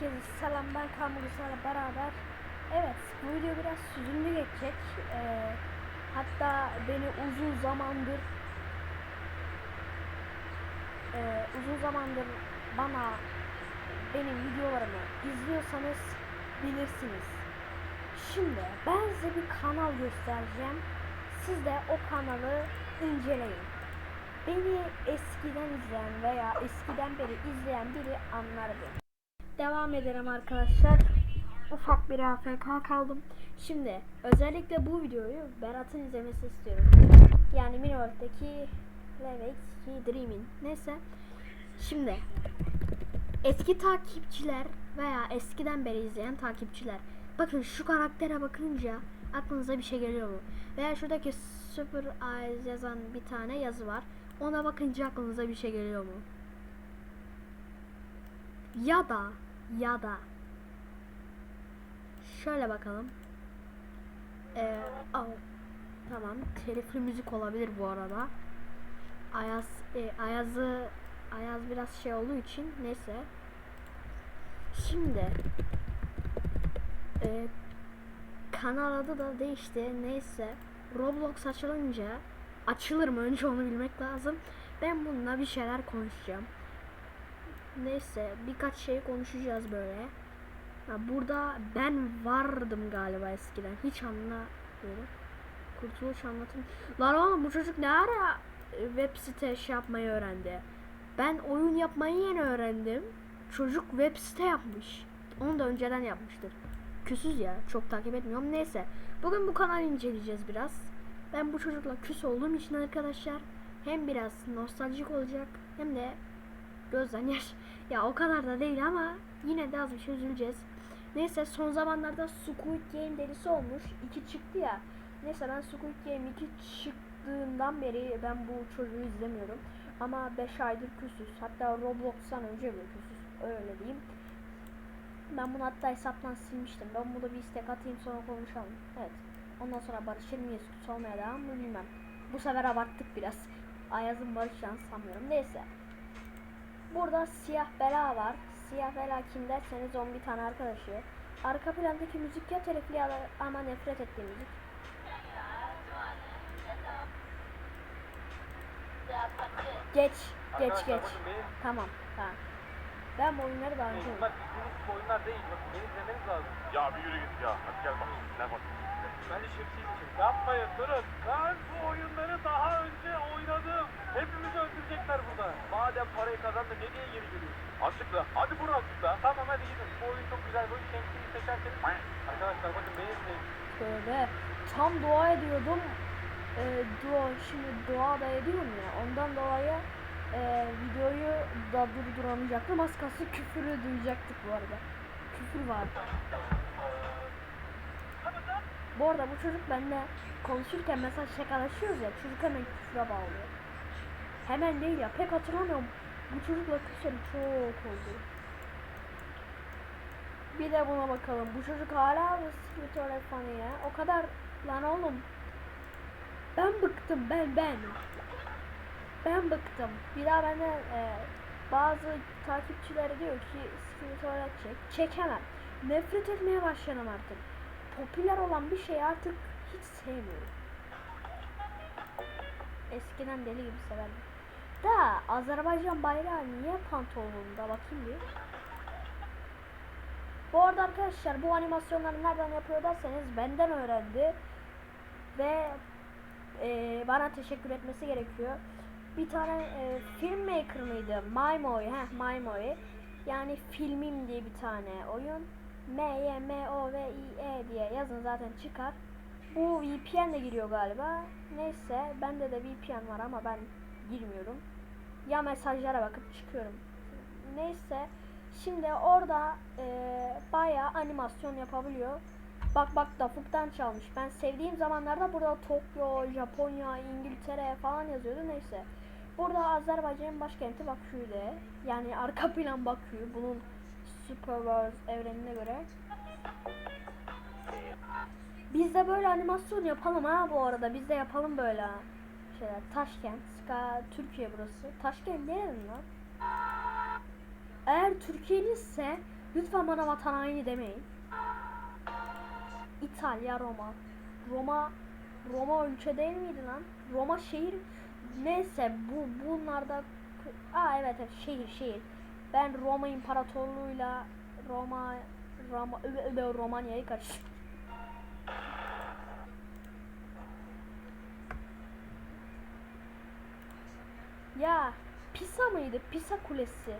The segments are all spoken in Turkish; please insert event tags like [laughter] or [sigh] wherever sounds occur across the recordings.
Herkese selam ben Kamurusa'yla beraber. Evet bu video biraz süzümlü geçecek. Ee, Hatta beni uzun zamandır e, Uzun zamandır bana Benim videolarımı izliyorsanız bilirsiniz. Şimdi ben size bir kanal göstereceğim. Siz de o kanalı inceleyin. Beni eskiden izleyen veya eskiden beri izleyen biri anlar beni. Devam edelim arkadaşlar. Ufak bir AFK kaldım. Şimdi özellikle bu videoyu Berat'ın izlemesi istiyorum. Yani Miniworld'deki Levex Dream'in. Neyse. Şimdi eski takipçiler veya eskiden beri izleyen takipçiler. Bakın şu karaktere bakınca aklınıza bir şey geliyor mu? Veya şuradaki Super Eyes yazan bir tane yazı var. Ona bakınca aklınıza bir şey geliyor mu? Ya da ya da şöyle bakalım. Ee, al. Tamam. Telifli müzik olabilir bu arada. Ayaz e, Ayaz'ı Ayaz biraz şey olduğu için neyse. Şimdi e, kanal adı da değişti. Neyse. Roblox açılınca açılır mı önce onu bilmek lazım. Ben bununla bir şeyler konuşacağım. Neyse birkaç şey konuşacağız böyle. Ha, burada ben vardım galiba eskiden. Hiç anlamıyorum. Kurtuluş anlatım. Lan oğlum bu çocuk ne ara e, web site şey yapmayı öğrendi? Ben oyun yapmayı yeni öğrendim. Çocuk web site yapmış. Onu da önceden yapmıştır. Küsüz ya. Çok takip etmiyorum. Neyse. Bugün bu kanalı inceleyeceğiz biraz. Ben bu çocukla küs olduğum için arkadaşlar hem biraz nostaljik olacak hem de gözden yaş. Ya o kadar da değil ama yine de az bir şey üzüleceğiz. Neyse son zamanlarda Squid Game delisi olmuş. 2 çıktı ya. Neyse ben Squid Game 2 çıktığından beri ben bu çocuğu izlemiyorum. Ama 5 aydır küsüz. Hatta Roblox'tan önce bile küsüz. Öyle diyeyim. Ben bunu hatta hesaptan silmiştim. Ben bunu bir istek atayım sonra konuşalım. Evet. Ondan sonra barışır mıyız? Küs olmaya devam mı bilmem. Bu sefer abarttık biraz. Ayaz'ın barışacağını sanmıyorum. Neyse. Burada siyah bela var. Siyah bela kim derseniz onun bir tane arkadaşı. Arka plandaki müzik ya telifli ama nefret ettiğim müzik. Geç, geç, geç. Tamam, tamam. Ben bu oyunları daha önce Bunlar bildiğiniz gibi oyunlar değil. Bakın beni izlemeniz lazım. Ya bir yürü git ya. Hadi gel bak. Gel bak. Ben de şemsiye için. Yapmayın durun. Ben bu oyunları daha önce oynadım. Hepimizi öldürecekler burada. Madem parayı kazandın ne diye geri geliyorsun? Açıkla. Hadi bunu açıkla. Tamam hadi gidin. Bu oyun çok güzel. Bu oyun şemsiyeyi seçerseniz. Arkadaşlar bakın beni izleyin. Tövbe. Tam dua ediyordum. Ee, dua, şimdi dua da ediyorum ya. Ondan dolayı e, videoyu da durduramayacaktım. Az kalsın küfürü duyacaktık bu arada. Küfür var. Bu arada bu çocuk benimle konuşurken mesela şakalaşıyoruz ya. Çocuk hemen küfüre bağlıyor. Hemen değil ya. Pek hatırlamıyorum. Bu çocukla küseli çok oldu. Bir de buna bakalım. Bu çocuk hala Skeletor fanı ya? O kadar lan oğlum. Ben bıktım ben ben. Ben bıktım. Bir daha benden e, bazı takipçileri diyor ki Skeletor çek. Çekemem. Nefret etmeye başladım artık. Popüler olan bir şeyi artık hiç sevmiyorum. Eskiden deli gibi severdim. Da Azerbaycan bayrağı niye pantolonunda bakayım bir. Bu arada arkadaşlar bu animasyonları nereden yapıyor derseniz benden öğrendi ve e, bana teşekkür etmesi gerekiyor. Bir tane e, filmmaker mıydı? MyMoy, heh MyMoy. Yani filmim diye bir tane oyun. M Y M O V I E diye yazın zaten çıkar. Bu VPN de giriyor galiba. Neyse bende de VPN var ama ben girmiyorum. Ya mesajlara bakıp çıkıyorum. Neyse Şimdi orada e, bayağı animasyon yapabiliyor. Bak bak Dafuk'tan çalmış. Ben sevdiğim zamanlarda burada Tokyo, Japonya, İngiltere falan yazıyordu neyse. Burada Azerbaycan'ın başkenti Bakü'de. Yani arka plan Bakü. Bunun Superverse evrenine göre. Biz de böyle animasyon yapalım ha bu arada. Biz de yapalım böyle şeyler. Taşkent, Ska, Türkiye burası. Taşkent nerenin lan? Eğer Türkiye'liyse Lütfen bana vatan haini demeyin. İtalya, Roma. Roma Roma ülke değil miydi lan? Roma şehir. Neyse bu bunlarda Aa evet evet şehir şehir. Ben Roma İmparatorluğu'yla Roma Roma Ö- Ö- Romanya'yı karıştırdım. Ya Pisa mıydı? Pisa Kulesi.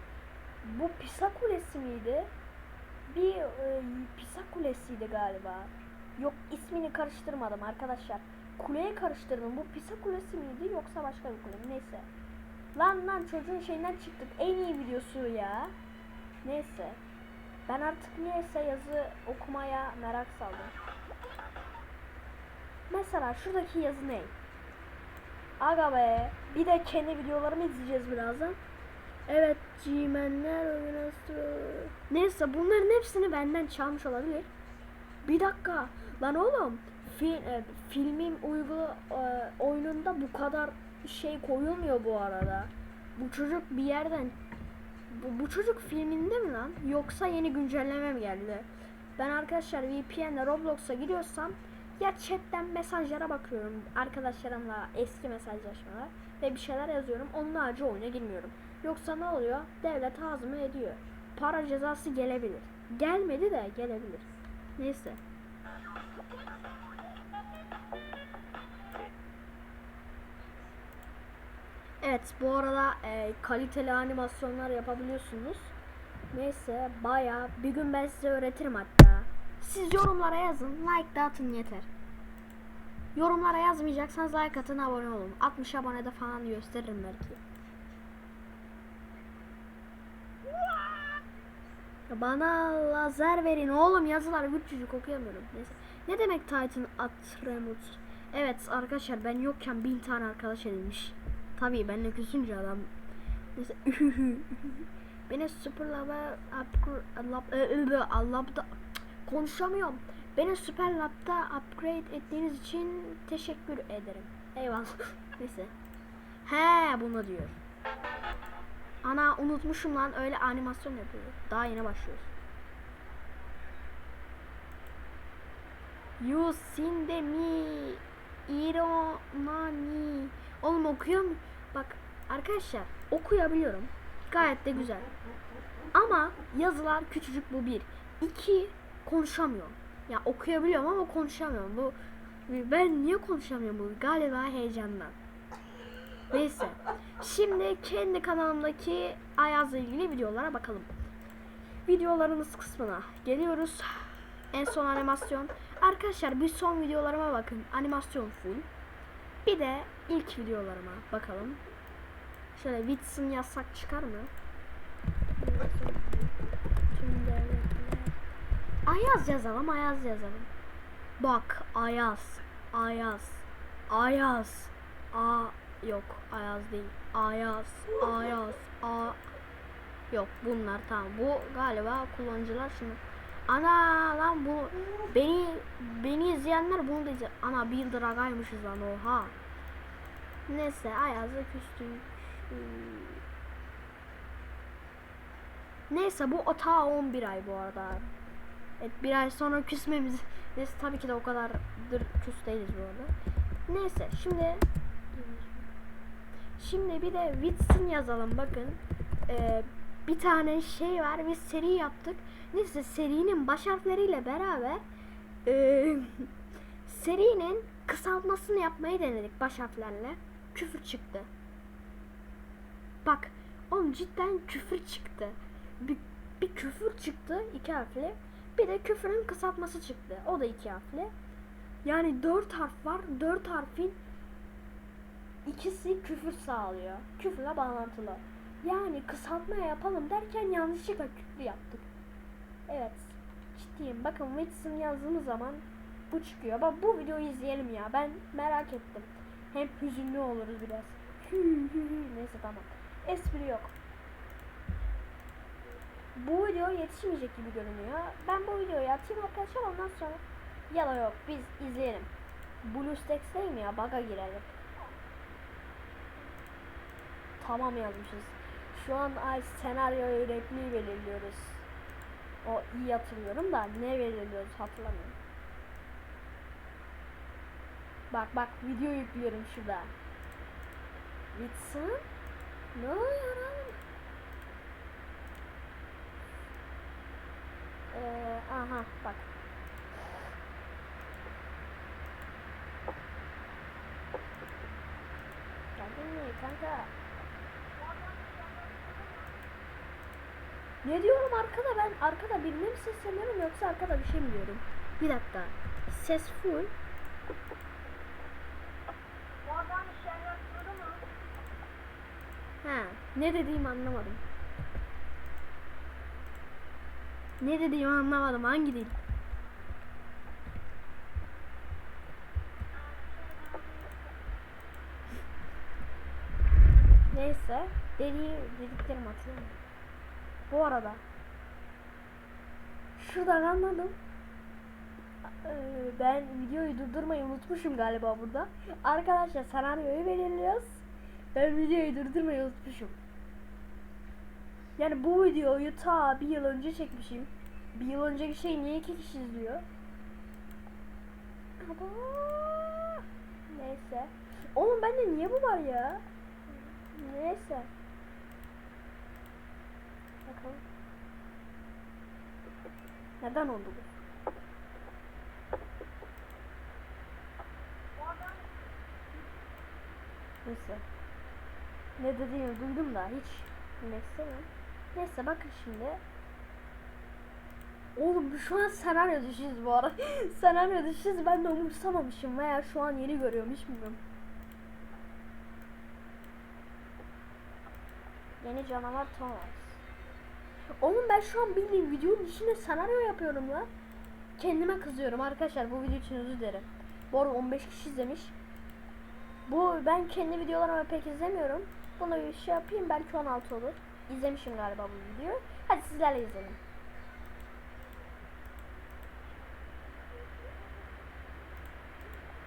Bu Pisa Kulesi miydi? Bir e, Pisa Kulesi'ydi galiba. Yok ismini karıştırmadım arkadaşlar. Kuleye karıştırdım. Bu Pisa Kulesi miydi yoksa başka bir kule mi? Neyse. Lan lan çocuğun şeyinden çıktık. En iyi videosu ya. Neyse. Ben artık niyeyse yazı okumaya merak saldım. Mesela şuradaki yazı ne? Aga be. Bir de kendi videolarımı izleyeceğiz birazdan. Evet, G-Menler oyunu Neyse bunların hepsini benden çalmış olabilir. Bir dakika. Lan oğlum. Fil, e, filmin uygu e, oyununda bu kadar şey koyulmuyor bu arada. Bu çocuk bir yerden bu, bu çocuk filminde mi lan? Yoksa yeni güncelleme mi geldi? Ben arkadaşlar VPN'le Roblox'a giriyorsam ya chatten mesajlara bakıyorum arkadaşlarımla eski mesajlaşmalar ve bir şeyler yazıyorum. Onun harici oyuna girmiyorum. Yoksa ne oluyor? Devlet ağzımı ediyor. Para cezası gelebilir. Gelmedi de gelebilir. Neyse. Evet bu arada e, kaliteli animasyonlar yapabiliyorsunuz. Neyse baya bir gün ben size öğretirim hatta. Siz yorumlara yazın like de atın yeter. Yorumlara yazmayacaksanız like atın abone olun. 60 abonede falan gösteririm belki. Bana lazer verin oğlum yazılar küçücük okuyamıyorum. Neyse. Ne demek Titan Atremut? Evet arkadaşlar ben yokken bin tane arkadaş edinmiş. Tabii benle küsünce adam. Neyse. [laughs] Beni upgrade lab, e, labda konuşamıyorum. Beni süper labda upgrade ettiğiniz için teşekkür ederim. Eyvallah. [laughs] Neyse. He bunu diyor. Ana unutmuşum lan öyle animasyon yapıyor. Daha yeni başlıyoruz. You seen the me Ironani. Oğlum okuyor mu? Arkadaşlar okuyabiliyorum. Gayet de güzel. Ama yazılar küçücük bu bir. İki konuşamıyorum. Ya okuyabiliyorum ama konuşamıyorum. Bu ben niye konuşamıyorum bu? Galiba heyecandan. Neyse. Şimdi kendi kanalımdaki Ayaz'la ilgili videolara bakalım. Videolarımız kısmına geliyoruz. En son animasyon. Arkadaşlar bir son videolarıma bakın. Animasyon full. Bir de ilk videolarıma bakalım. Şöyle Wits'in yazsak çıkar mı? Ayaz yazalım, Ayaz yazalım. Bak, Ayaz, Ayaz, Ayaz, A yok, Ayaz değil, Ayaz, Ayaz, A yok bunlar tamam. Bu galiba kullanıcılar şunu. Ana lan bu beni beni izleyenler bunu izle- Ana bir dragaymışız lan oha. Neyse Ayaz'la küstük. Hmm. Neyse bu o ta 11 ay bu arada. Evet bir ay sonra küsmemiz. Neyse tabii ki de o kadar küs değiliz bu arada. Neyse şimdi Şimdi bir de Wits'in yazalım bakın. Ee, bir tane şey var biz seri yaptık. Neyse serinin baş harfleriyle beraber ee, [laughs] serinin kısaltmasını yapmayı denedik baş harflerle. Küfür çıktı. Bak oğlum cidden küfür çıktı. Bir, bir küfür çıktı iki harfli. Bir de küfürün kısaltması çıktı. O da iki harfli. Yani dört harf var. Dört harfin ikisi küfür sağlıyor. Küfürle bağlantılı. Yani kısaltma yapalım derken yanlışlıkla küfür yaptık. Evet. Ciddiyim. Bakın Wits'in yazdığımız zaman bu çıkıyor. Bak bu videoyu izleyelim ya. Ben merak ettim. Hem hüzünlü oluruz biraz. [laughs] Neyse tamam. Espri yok. Bu video yetişmeyecek gibi görünüyor. Ben bu videoyu atayım arkadaşlar ondan sonra ya da yok biz izleyelim. BlueStacks değil mi ya? Bug'a girelim. Tamam yazmışız. Şu an ay senaryoyu repliği belirliyoruz. O iyi hatırlıyorum da ne veriliyoruz hatırlamıyorum. Bak bak video yüklüyorum şurada. Bitsin. Ne oluyor lan? Ee, aha bak. Geldin mi kanka? Ne diyorum arkada ben arkada birini mi sesleniyorum yoksa arkada bir şey mi diyorum? Bir dakika. Ses full. Ha, ne dediğimi anlamadım. Ne dediğimi anlamadım. Hangi dil? Neyse, dediği dediklerimi hatırlamıyorum. Bu arada şuradan anladım. Ee, ben videoyu durdurmayı unutmuşum galiba burada. Arkadaşlar senaryoyu belirliyoruz. Ben videoyu durdurmayı unutmuşum. Yani bu videoyu ta bir yıl önce çekmişim. Bir yıl önceki şey niye iki kişi izliyor? Neyse. Oğlum bende niye bu var ya? Neyse. Bakalım. Neden oldu bu? Neyse. Ne dediğini duydum da hiç istemiyorum. Neyse bakın şimdi. Oğlum şu an senaryo düşüyoruz bu ara. [laughs] senaryo düşüyoruz ben de umursamamışım veya şu an yeni görüyorum hiç bilmiyorum. Yeni canavar Thomas. Oğlum ben şu an bildiğim videonun içinde senaryo yapıyorum lan. Kendime kızıyorum arkadaşlar bu video için özür dilerim. Bu arada 15 kişi izlemiş. Bu ben kendi videolarımı pek izlemiyorum. Bunu bir şey yapayım belki 16 olur. İzlemişim galiba bu videoyu. Hadi sizlerle izleyelim.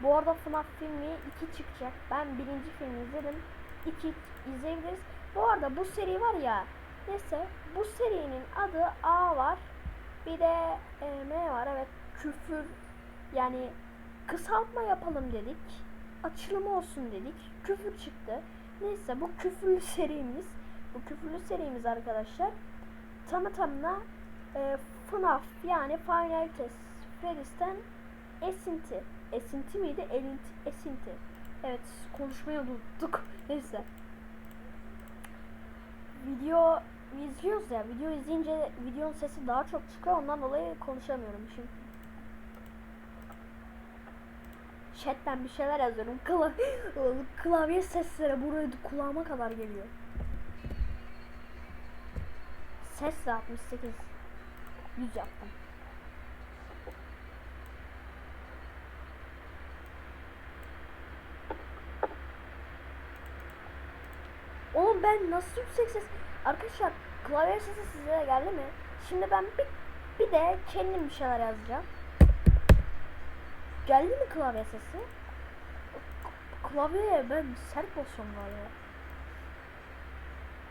Bu arada FNAF filmi 2 çıkacak. Ben birinci filmi izledim. 2 izleyebiliriz. Bu arada bu seri var ya. Neyse bu serinin adı A var. Bir de e, M var. Evet küfür yani kısaltma yapalım dedik. Açılımı olsun dedik. Küfür çıktı. Neyse bu küfürlü serimiz. Bu küfürlü serimiz arkadaşlar. Tamı tamına e, FNAF yani Final Test Freddy's'ten esinti. Esinti miydi? Elinti, esinti. Evet konuşmayı unuttuk. [laughs] Neyse. Video izliyoruz ya. Video izleyince videonun sesi daha çok çıkıyor. Ondan dolayı konuşamıyorum şimdi. Chatten bir şeyler yazıyorum. Kla [laughs] klavye sesleri buraya kulağıma kadar geliyor. Ses de 68. 100 yaptım. Oğlum ben nasıl yüksek ses... Arkadaşlar klavye sesi size geldi mi? Şimdi ben bir, bir de kendim bir şeyler yazacağım. Geldi mi klavye sesi? Klavyeye ben sert basıyorum galiba.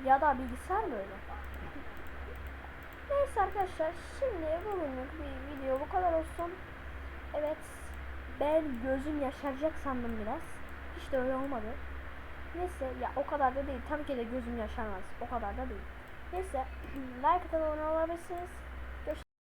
Ya da bilgisayar böyle. Neyse arkadaşlar şimdi bugünlük bir video bu kadar olsun. Evet ben gözüm yaşaracak sandım biraz. Hiç de öyle olmadı. Neyse ya o kadar da değil. Tabii ki de gözüm yaşarmaz. O kadar da değil. Neyse [clears throat] like atıp abone olabilirsiniz.